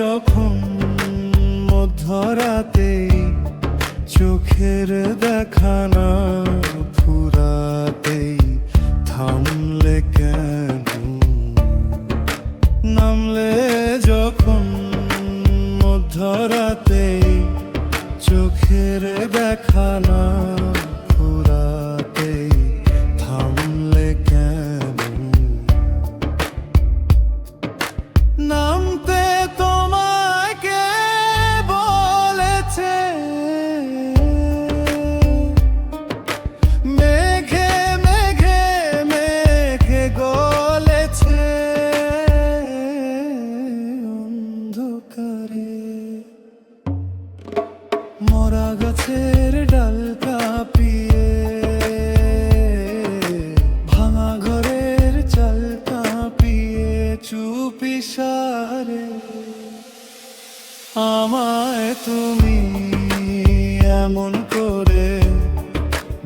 যখন মধ্যরাতে চোখের দেখানা ফুরাতেই থামলে কেন? নামলে যখন মধ্যরাতে চোখের দেখানা গাছের ডাল কাঁপিয়ে, ভাঙা ঘরের চাল কাঁপিয়ে চুপি সারে। আমায় তুমি এমন করে,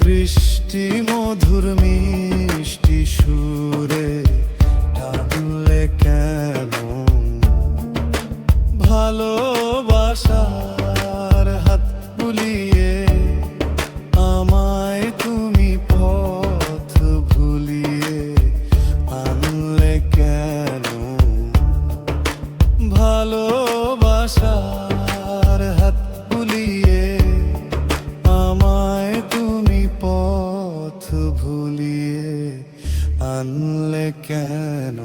বৃষ্টি, মধুর মিষ্টি সুরে টানলে কেন ভালো ভুলিয়ে আনলে কেন?